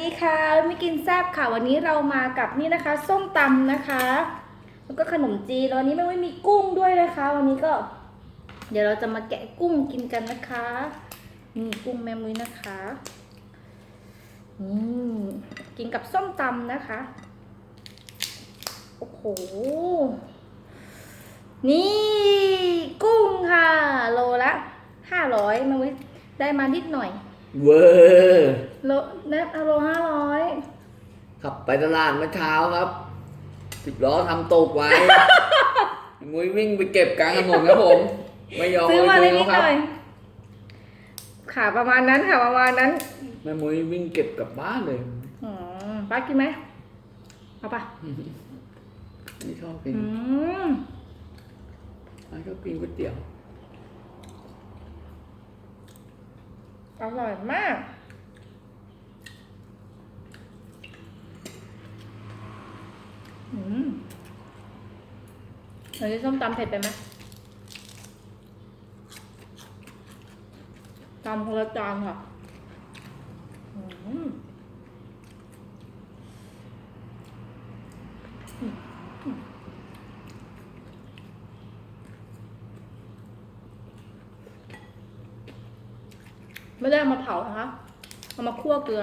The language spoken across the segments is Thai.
ดีค่ะไม่กินแซบค่ะ วันนี้เรามากับนี่นะคะ ส้มตำนะคะ แล้วก็ขนมจีนแล้ววันนี้ไม่มีกุ้งด้วยนะคะ วันนี้ก็ เดี๋ยวเราจะมาแกะกุ้งกินกันนะคะนี่กุ้งแม่มุ้ยนะคะนี่กินกับส้มตำนะคะ โอ้โห นี่กุ้งค่ะ โลละห้าร้อยแม่มุ้ยได้มานิดหน่อย เวอร์โลเน็ตโลห้าร้อยขับไปตลาดเมื่อเช้าครับสิบล้อทำตกไว้ มุ้ยวิ่งไปเก็บกลางถนนครับผม ไม่ยอมซื้อมาเลเลยยนิดครับหน่อยค่ะประมาณนั้นค่ะประมาณนั้นแม่มุ้ยวิ่งเก็บกลับบ้านเลยอืมป้ากินไหมเอาปะไม่ชอบกินอืมไม่ชอบกินก๋วยเตี๋ยว อร่อยมากอืมเฮ้ยส้มตำเผ็ดไปไหมตำคนละจานค่ะ อืม ไม่ได้เอามาเผานะคะเอามาคั่วเกลือ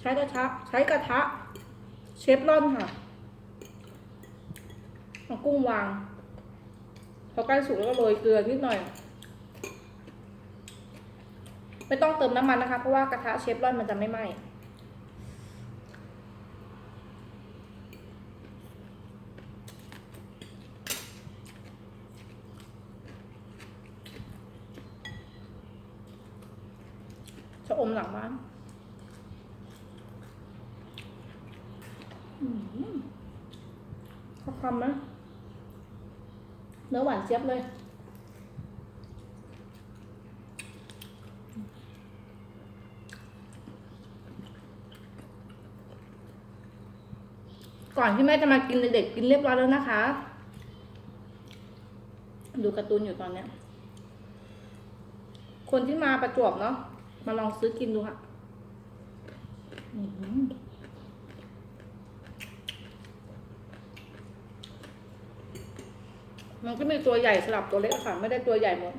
ใช้กระทะใช้กระทะ เชฟรอนค่ะเอากุ้งวาง พอใกล้สุกแล้วก็โรยเกลือนิดหน่อย ไม่ต้องเติมน้ำมันนะคะ เพราะว่ากระทะเชฟรอนมันจะไม่ไหม้ อมหลังบ้านอืมเขาคำไหมเนื้อหวานเจี๊ยบเลยก่อนที่แม่จะมากินเด็กกินเรียบร้อยแล้วนะคะ ดูการ์ตูนอยู่ตอนเนี้ย คนที่มาประจวบเนาะ มาลองซื้อกินดูค่ะมันก็มีตัวใหญ่สลับตัวเล็กค่ะ ไม่ได้ตัวใหญ่หมด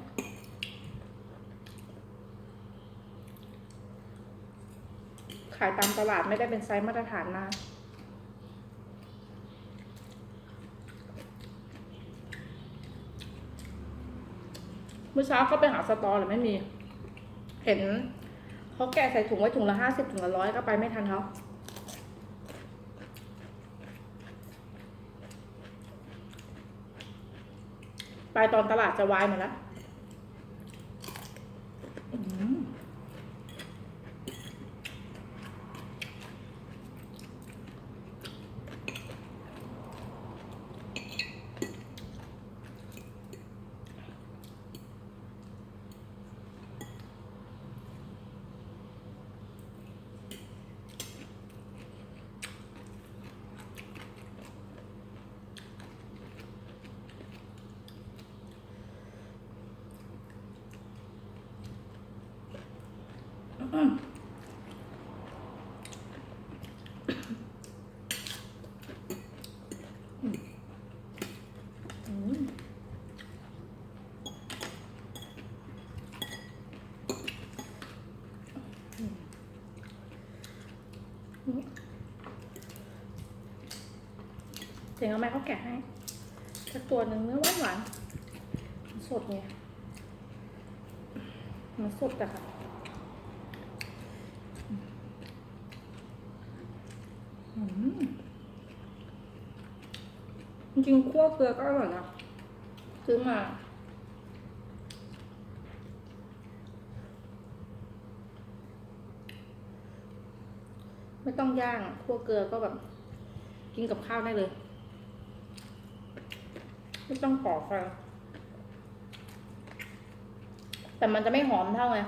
ขายตามตลาดไม่ได้เป็นไซส์มาตรฐานมากเมื่อเช้าก็ไปหาสตอแต่ไม่มี เห็น เขาแกะใส่ถุงไว้ถุงละห้าสิบถุงละร้อยก็ไปไม่ทันเขาไปตอนตลาดจะวายหมดแล้วอืมอืม เจ๋งเอาไหมเขาแกะให้สักตัวหนึ่งเนื้อหวานหวานๆสดไงมันสดแต่ค่ะอืมจริงๆคั่วเกลือก็อร่อยนะซื้อมาไม่ต้องย่างคั่วเกลือก็แบบ กินกับข้าวได้เลย ไม่ต้องก่อไฟแต่มันจะไม่หอมเท่าไง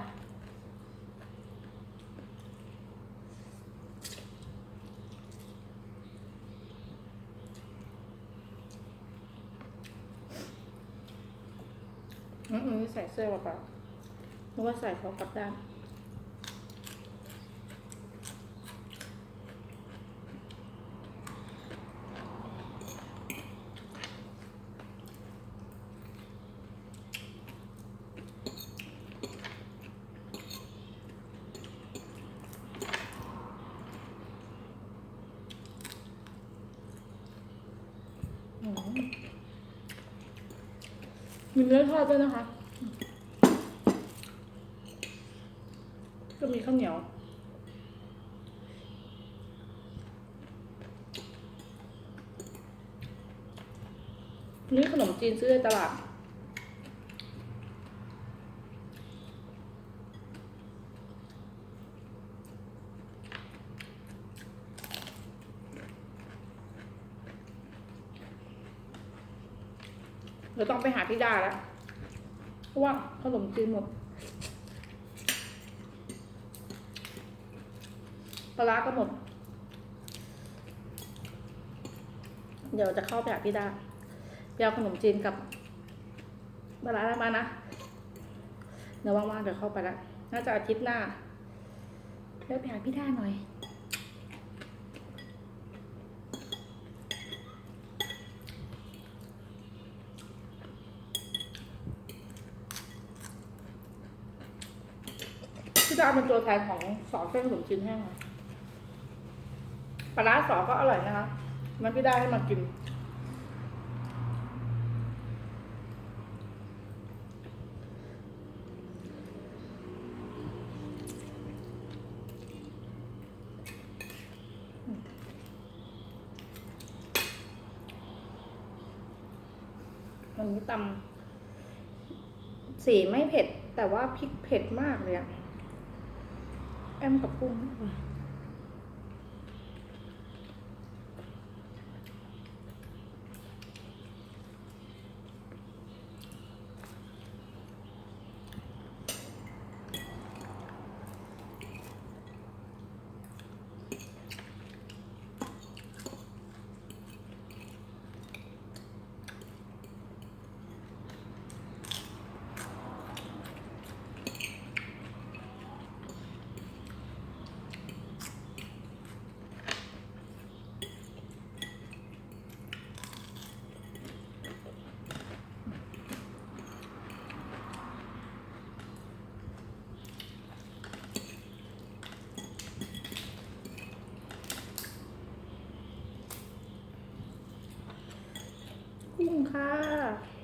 อืมอืมใส่เสื้อเปล่าๆนึกว่าใส่เขากลับด้าน มีเนื้อทอดด้วยนะคะ ก็มีข้าวเหนียว นี่ขนมจีนซื้อในตลาด เราต้องไปหาพี่ดาแล้วเพราะว่าขนมจีนหมดปลาร้าก็หมด เดี๋ยวจะเข้าไปหาพี่ดาไปเอาขนมจีนกับปลาร้ามานะ เดี๋ยวว่างๆเดี๋ยวเข้าไปละน่าจะอาทิตย์หน้าเดี๋ยวไปหาพี่ดาหน่อย พี่ดาเป็นตัวแทนของสอเส้นขนมจีนแห้งค่ะปลาร้าสอก็อร่อยนะคะมันพี่ไดาให้มากิน มันนี้ตำสีไม่เผ็ด แต่ว่าพริกเผ็ดมากเลยอะ แอม ค่ะ ภ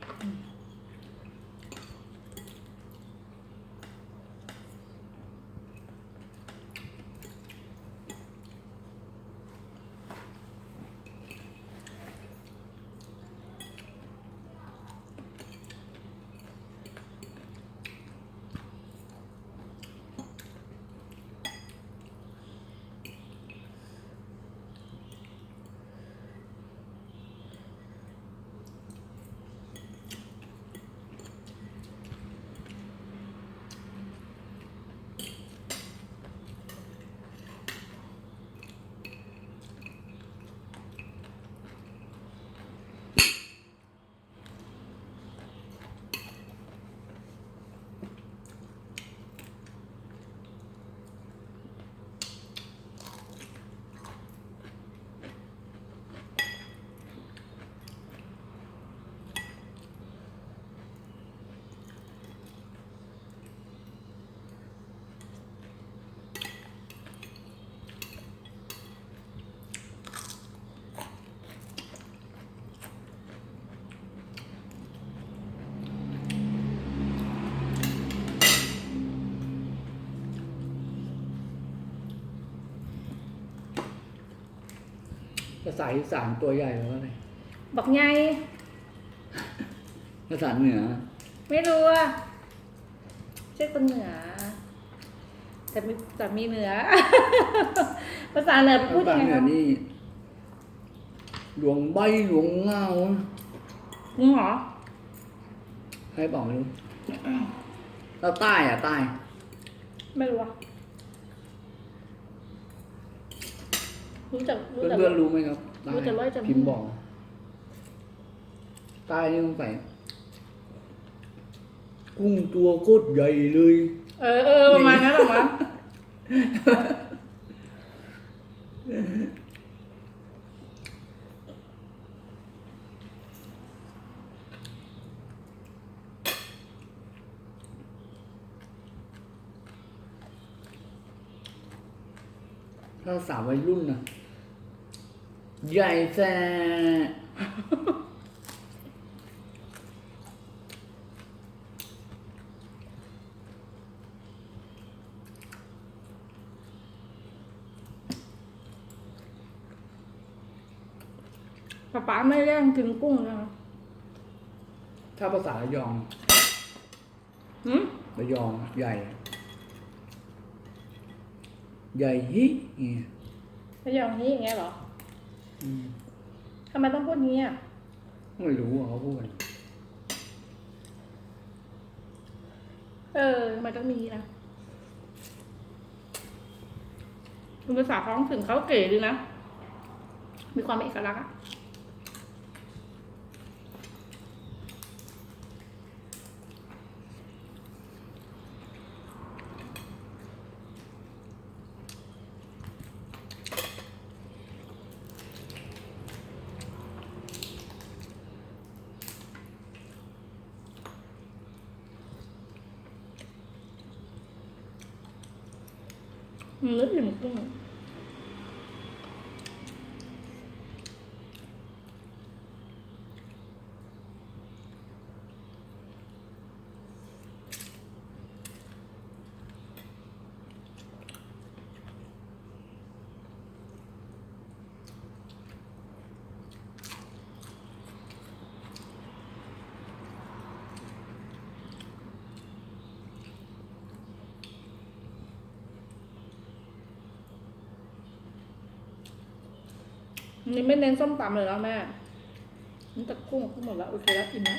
าษาอีสานตัวใหญ่หรือว่าไงบักไงภาษาเหนือ ไม่รู้อะใช่คนเหนือ แต่มีแต่มีเหนือ ภาษาเหนือพูภาดษายังไงเหนืคอรับนี่หลวงใบหลวงเงามึงเหรอใครบอกไม่รู้แล้วใต้อะใต้ ไม่รู้อะ รู้จักรู้เพื่อนจัก เพื่อนๆรู้ไหมครับใต้รู้แต่ร้อยจำพิมพ์บอกใต้นี่ต้องใส่กุ้งตัวโคตรใหญ่เลย เออเออประมาณนั้นหรอมั้งถ้าสาววัยรุ่นนะ ใหญ่แซ่ป๊าป๊าไม่แย่งกินกุ้งนะถ้าภาษาระยองหืมระยองใหญ่ ใหญ่ฮิเนี่ยระยองฮีอย่างเงี้ยเหรอ ทำไมต้องพูดงี้อะไม่รู้อะเขาพูดเออทำไมต้องมีนะคุณภาษาท้องถิ่นเขาเก๋ดีนะ มีความเป็นเอกลักษณ์ อะอืมนึ นนี้ไม่เน้นส้มตำเลยแล้วแม่นี่แต่กุ้งกุ้งหมดแล้วโอเคแล้วกินนะ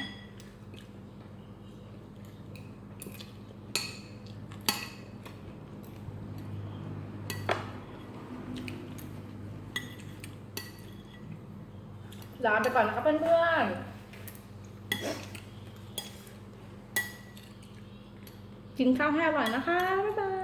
ลาไปก่อนนะครับเพื่อนๆ กินข้าวให้อร่อยนะคะ บ๊ายบาย